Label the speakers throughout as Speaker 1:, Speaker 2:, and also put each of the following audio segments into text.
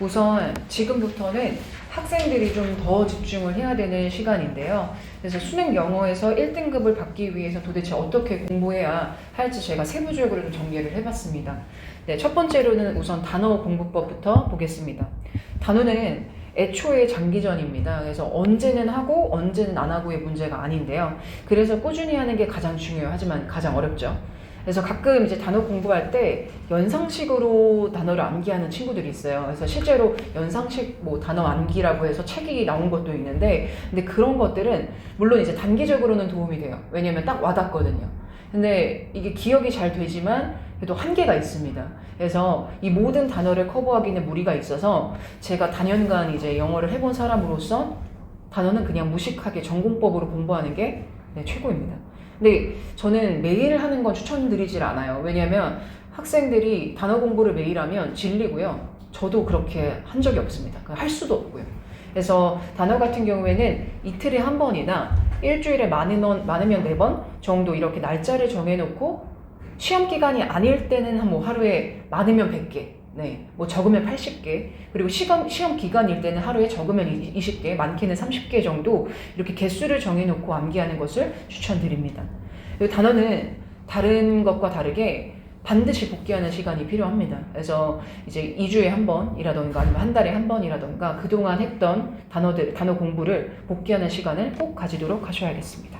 Speaker 1: 우선 지금부터는 학생들이 좀 더 집중을 해야 되는 시간인데요. 그래서 수능 영어에서 1등급을 받기 위해서 도대체 어떻게 공부해야 할지 제가 세부적으로 좀 정리를 해봤습니다. 네, 첫 번째로는 우선 단어 공부법부터 보겠습니다. 단어는 애초에 장기전입니다. 그래서 언제는 하고 언제는 안 하고의 문제가 아닌데요. 그래서 꾸준히 하는 게 가장 중요해요. 하지만 가장 어렵죠. 그래서 가끔 이제 단어 공부할 때 연상식으로 단어를 암기하는 친구들이 있어요. 그래서 실제로 연상식 뭐 단어 암기라고 해서 책이 나온 것도 있는데, 근데 그런 것들은 물론 이제 단기적으로는 도움이 돼요. 왜냐면 딱 와닿거든요. 근데 이게 기억이 잘 되지만 그래도 한계가 있습니다. 그래서 이 모든 단어를 커버하기는 무리가 있어서 제가 단연간 이제 영어를 해본 사람으로서 단어는 그냥 무식하게 전공법으로 공부하는 게 네, 최고입니다. 근데 저는 매일 하는 건 추천드리질 않아요. 왜냐하면 학생들이 단어 공부를 매일 하면 질리고요. 저도 그렇게 한 적이 없습니다. 할 수도 없고요. 그래서 단어 같은 경우에는 이틀에 한 번이나 일주일에 많으면, 많으면 네 번 정도 이렇게 날짜를 정해놓고 시험 기간이 아닐 때는 한 뭐 하루에 많으면 100개, 네, 뭐 적으면 80개, 그리고 시간, 시험 기간일 때는 하루에 적으면 20개, 많게는 30개 정도 이렇게 개수를 정해놓고 암기하는 것을 추천드립니다. 단어는 다른 것과 다르게 반드시 복귀하는 시간이 필요합니다. 그래서 이제 2주에 한 번이라던가 아니면 한 달에 한 번이라던가 그동안 했던 단어들, 단어 공부를 복귀하는 시간을 꼭 가지도록 하셔야겠습니다.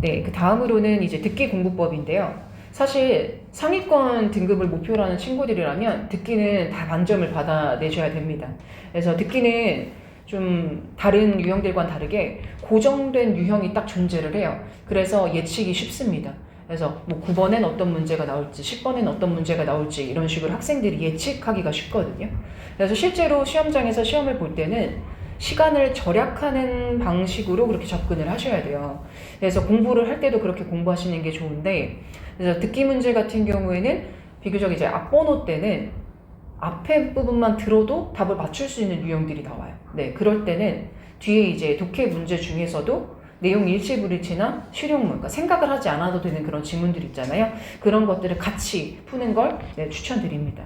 Speaker 1: 네, 그 다음으로는 이제 듣기 공부법인데요. 사실 상위권 등급을 목표로 하는 친구들이라면 듣기는 다 만점을 받아내셔야 됩니다. 그래서 듣기는 좀 다른 유형들과는 다르게 고정된 유형이 딱 존재를 해요. 그래서 예측이 쉽습니다. 그래서 뭐 9번엔 어떤 문제가 나올지, 10번엔 어떤 문제가 나올지 이런 식으로 학생들이 예측하기가 쉽거든요. 그래서 실제로 시험장에서 시험을 볼 때는 시간을 절약하는 방식으로 그렇게 접근을 하셔야 돼요. 그래서 공부를 할 때도 그렇게 공부하시는 게 좋은데, 그래서 듣기 문제 같은 경우에는 비교적 이제 앞번호 때는 앞에 부분만 들어도 답을 맞출 수 있는 유형들이 나와요. 네, 그럴 때는 뒤에 이제 독해 문제 중에서도 내용 일치불일치나 실용문, 그러니까 생각을 하지 않아도 되는 그런 지문들 있잖아요. 그런 것들을 같이 푸는 걸 네, 추천드립니다.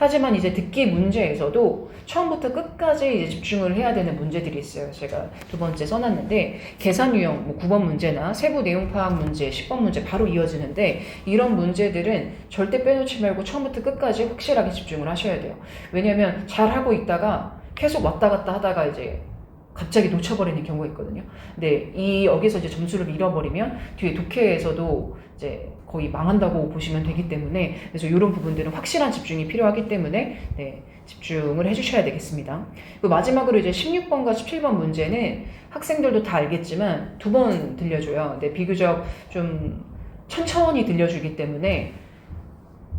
Speaker 1: 하지만 이제 듣기 문제에서도 처음부터 끝까지 이제 집중을 해야 되는 문제들이 있어요. 제가 두 번째 써놨는데 계산 유형 뭐 9번 문제나 세부 내용 파악 문제, 10번 문제 바로 이어지는데 이런 문제들은 절대 빼놓지 말고 처음부터 끝까지 확실하게 집중을 하셔야 돼요. 왜냐하면 잘 하고 있다가 계속 왔다 갔다 하다가 이제 갑자기 놓쳐버리는 경우가 있거든요. 근데 이 여기서 이제 점수를 잃어버리면 뒤에 독해에서도 이제 거의 망한다고 보시면 되기 때문에 그래서 이런 부분들은 확실한 집중이 필요하기 때문에 네, 집중을 해주셔야 되겠습니다. 그리고 마지막으로 이제 16번과 17번 문제는 학생들도 다 알겠지만 두 번 들려줘요. 근데 비교적 좀 천천히 들려주기 때문에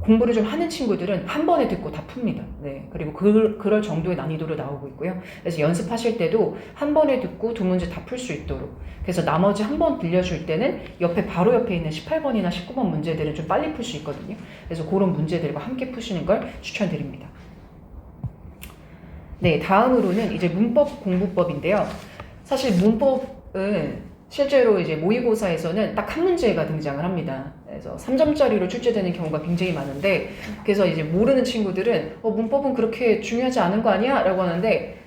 Speaker 1: 공부를 좀 하는 친구들은 한 번에 듣고 다 풉니다. 네. 그리고 그, 그럴 정도의 난이도로 나오고 있고요. 그래서 연습하실 때도 한 번에 듣고 두 문제 다 풀 수 있도록. 그래서 나머지 한번 들려줄 때는 옆에 바로 옆에 있는 18번이나 19번 문제들은 좀 빨리 풀 수 있거든요. 그래서 그런 문제들과 함께 푸시는 걸 추천드립니다. 네. 다음으로는 이제 문법 공부법인데요. 사실 문법은 실제로 이제 모의고사에서는 딱 한 문제가 등장을 합니다. 그래서 3점짜리로 출제되는 경우가 굉장히 많은데, 그래서 이제 모르는 친구들은, 어, 문법은 그렇게 중요하지 않은 거 아니야? 라고 하는데,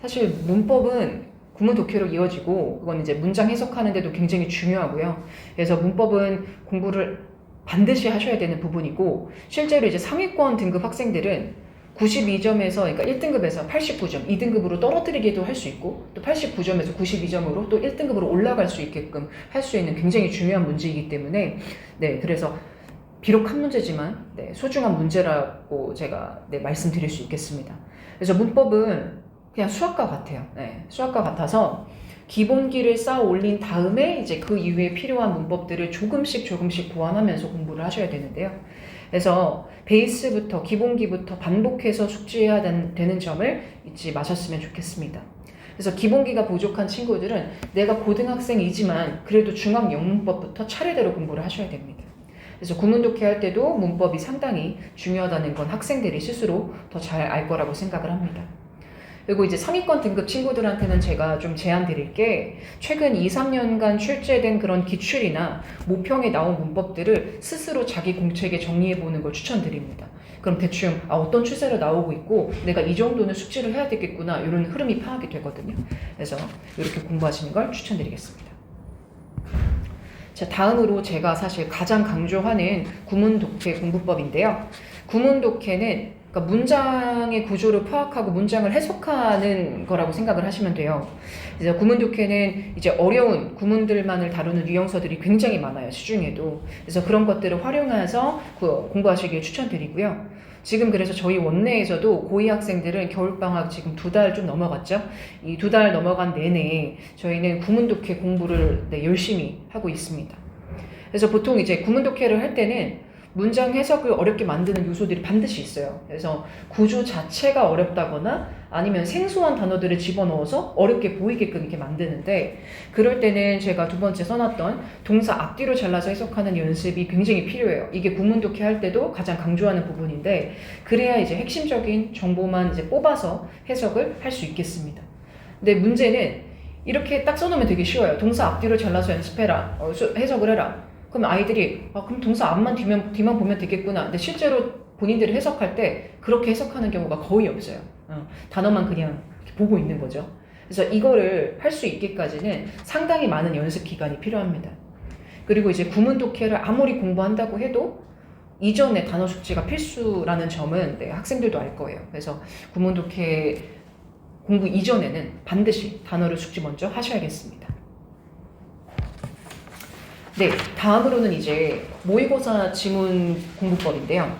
Speaker 1: 사실 문법은 구문 독해로 이어지고, 그건 이제 문장 해석하는데도 굉장히 중요하고요. 그래서 문법은 공부를 반드시 하셔야 되는 부분이고, 실제로 이제 상위권 등급 학생들은 92점에서 그러니까 1등급에서 89점, 2등급으로 떨어뜨리기도 할 수 있고 또 89점에서 92점으로 또 1등급으로 올라갈 수 있게끔 할 수 있는 굉장히 중요한 문제이기 때문에 네 그래서 비록 한 문제지만 네, 소중한 문제라고 제가 네, 말씀드릴 수 있겠습니다. 그래서 문법은 그냥 수학과 같아요. 네, 수학과 같아서 기본기를 쌓아 올린 다음에 이제 그 이후에 필요한 문법들을 조금씩 조금씩 보완하면서 공부를 하셔야 되는데요. 그래서 베이스부터 기본기부터 반복해서 숙지해야 되는 점을 잊지 마셨으면 좋겠습니다. 그래서 기본기가 부족한 친구들은 내가 고등학생이지만 그래도 중학 영문법부터 차례대로 공부를 하셔야 됩니다. 그래서 구문 독해 할 때도 문법이 상당히 중요하다는 건 학생들이 스스로 더 잘 알 거라고 생각을 합니다. 그리고 이제 상위권 등급 친구들한테는 제가 좀 제안 드릴 게 최근 2, 3년간 출제된 그런 기출이나 모평에 나온 문법들을 스스로 자기 공책에 정리해 보는 걸 추천드립니다. 그럼 대충 아, 어떤 추세로 나오고 있고 내가 이 정도는 숙지를 해야 되겠구나 이런 흐름이 파악이 되거든요. 그래서 이렇게 공부하시는 걸 추천드리겠습니다. 자, 다음으로 제가 사실 가장 강조하는 구문 독해 공부법인데요. 구문 독해는 그러니까 문장의 구조를 파악하고 문장을 해석하는 거라고 생각을 하시면 돼요. 그래서 구문 독해는 이제 어려운 구문들만을 다루는 유형서들이 굉장히 많아요. 시중에도. 그래서 그런 것들을 활용해서 그 공부하시길 추천드리고요. 지금 그래서 저희 원내에서도 고2 학생들은 겨울방학 지금 두 달 좀 넘어갔죠? 이 두 달 넘어간 내내 저희는 구문 독해 공부를 네, 열심히 하고 있습니다. 그래서 보통 이제 구문 독해를 할 때는 문장 해석을 어렵게 만드는 요소들이 반드시 있어요. 그래서 구조 자체가 어렵다거나 아니면 생소한 단어들을 집어넣어서 어렵게 보이게끔 이렇게 만드는데 그럴 때는 제가 두 번째 써놨던 동사 앞뒤로 잘라서 해석하는 연습이 굉장히 필요해요. 이게 구문 독해 할 때도 가장 강조하는 부분인데 그래야 이제 핵심적인 정보만 이제 뽑아서 해석을 할 수 있겠습니다. 근데 문제는 이렇게 딱 써놓으면 되게 쉬워요. 동사 앞뒤로 잘라서 연습해라. 어, 수- 해석을 해라. 그럼 아이들이 아 그럼 동사 앞만 뒤만, 뒤만 보면 되겠구나. 근데 실제로 본인들이 해석할 때 그렇게 해석하는 경우가 거의 없어요. 어, 단어만 그냥 보고 있는 거죠. 그래서 이거를 할 수 있기까지는 상당히 많은 연습 기간이 필요합니다. 그리고 이제 구문 독해를 아무리 공부한다고 해도 이전에 단어 숙지가 필수라는 점은 네, 학생들도 알 거예요. 그래서 구문 독해 공부 이전에는 반드시 단어를 숙지 먼저 하셔야겠습니다. 네, 다음으로는 이제 모의고사 지문 공부법인데요.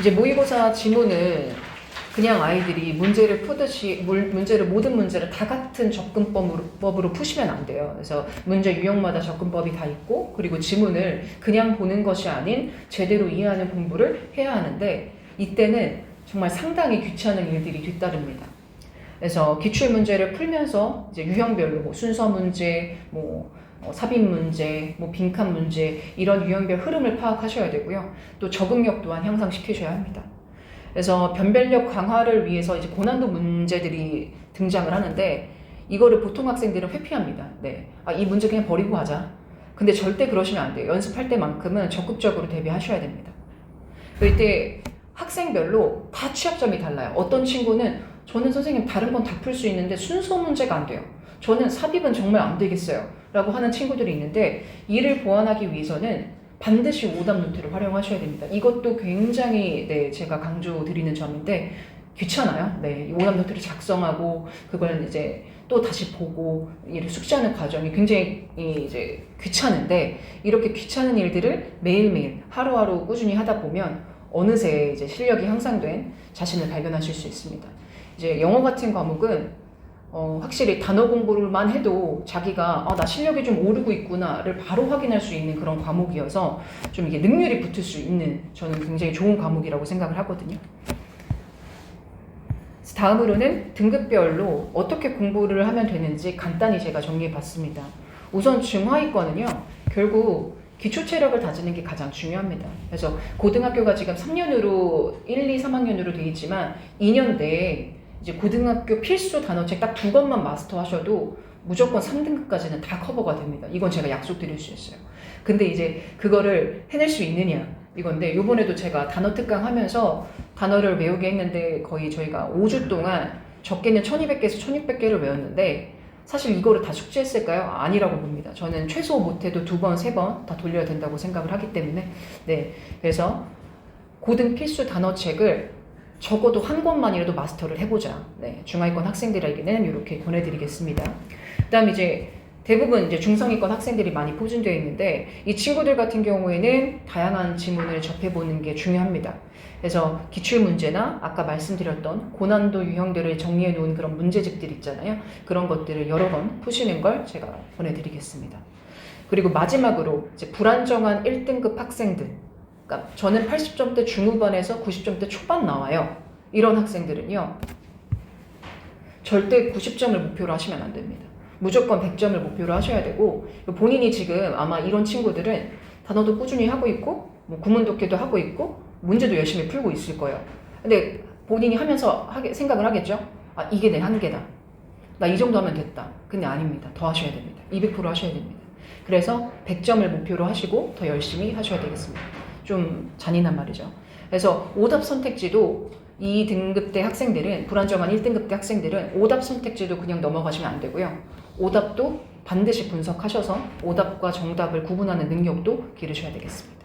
Speaker 1: 이제 모의고사 지문은 그냥 아이들이 문제를 푸듯이 물- 문제를 모든 문제를 다 같은 접근법으로 법으로 푸시면 안 돼요. 그래서 문제 유형마다 접근법이 다 있고 그리고 지문을 그냥 보는 것이 아닌 제대로 이해하는 공부를 해야 하는데 이때는 정말 상당히 귀찮은 일들이 뒤따릅니다. 그래서 기출 문제를 풀면서 이제 유형별로 뭐 순서 문제, 뭐 어, 삽입 문제, 뭐 빈칸 문제 이런 유형별 흐름을 파악하셔야 되고요. 또 적응력 또한 향상시키셔야 합니다. 그래서 변별력 강화를 위해서 이제 고난도 문제들이 등장을 하는데 이거를 보통 학생들은 회피합니다. 네, 아, 이 문제 그냥 버리고 하자. 근데 절대 그러시면 안 돼요. 연습할 때만큼은 적극적으로 대비하셔야 됩니다. 이때 학생별로 다 취약점이 달라요. 어떤 친구는 저는 선생님 다른 건 다 풀 수 있는데 순서 문제가 안 돼요. 저는 삽입은 정말 안 되겠어요. 라고 하는 친구들이 있는데 이를 보완하기 위해서는 반드시 오답 노트를 활용하셔야 됩니다. 이것도 굉장히 네, 제가 강조드리는 점인데 귀찮아요. 네, 이 오답 노트를 작성하고 그걸 이제 또 다시 보고 이를 숙지하는 과정이 굉장히 이 이제 귀찮은데 이렇게 귀찮은 일들을 매일매일 하루하루 꾸준히 하다 보면 어느새 이제 실력이 향상된 자신을 발견하실 수 있습니다. 이제 영어 같은 과목은 어, 확실히 단어 공부를만 해도 자기가 아, 나 실력이 좀 오르고 있구나를 바로 확인할 수 있는 그런 과목이어서 좀 이게 능률이 붙을 수 있는 저는 굉장히 좋은 과목이라고 생각을 하거든요. 다음으로는 등급별로 어떻게 공부를 하면 되는지 간단히 제가 정리해 봤습니다. 우선 중하위권은요, 결국 기초 체력을 다지는 게 가장 중요합니다. 그래서 고등학교가 지금 3년으로 1, 2, 3학년으로 되어 있지만 2년 내에 이제 고등학교 필수 단어책 딱 두 권만 마스터하셔도 무조건 3등급까지는 다 커버가 됩니다. 이건 제가 약속드릴 수 있어요. 근데 이제 그거를 해낼 수 있느냐 이건데 요번에도 제가 단어 특강 하면서 단어를 외우게 했는데 거의 저희가 5주 동안 적게는 1200개에서 1600개를 외웠는데 사실 이거를 다 숙지했을까요? 아니라고 봅니다. 저는 최소 못해도 두 번, 세 번 다 돌려야 된다고 생각을 하기 때문에 네 그래서 고등 필수 단어책을 적어도 한 권만이라도 마스터를 해보자. 네, 중하위권 학생들에게는 이렇게 권해드리겠습니다. 그 다음 이제 대부분 이제 중상위권 학생들이 많이 포진되어 있는데 이 친구들 같은 경우에는 다양한 지문을 접해보는 게 중요합니다. 그래서 기출 문제나 아까 말씀드렸던 고난도 유형들을 정리해 놓은 그런 문제집들 있잖아요. 그런 것들을 여러 번 푸시는 걸 제가 보내드리겠습니다. 그리고 마지막으로 이제 불안정한 1등급 학생들 그러니까 저는 80점대 중후반에서 90점대 초반 나와요. 이런 학생들은요. 절대 90점을 목표로 하시면 안 됩니다. 무조건 100점을 목표로 하셔야 되고 본인이 지금 아마 이런 친구들은 단어도 꾸준히 하고 있고 뭐 구문 독해도 하고 있고 문제도 열심히 풀고 있을 거예요. 근데 본인이 하면서 하게, 생각을 하겠죠? 아, 이게 내 한계다. 나 이 정도 하면 됐다. 근데 아닙니다. 더 하셔야 됩니다. 200% 하셔야 됩니다. 그래서 100점을 목표로 하시고 더 열심히 하셔야 되겠습니다. 좀 잔인한 말이죠. 그래서 오답 선택지도 이 등급대 학생들은 불안정한 1등급대 학생들은 오답 선택지도 그냥 넘어가시면 안 되고요. 오답도 반드시 분석하셔서 오답과 정답을 구분하는 능력도 기르셔야 되겠습니다.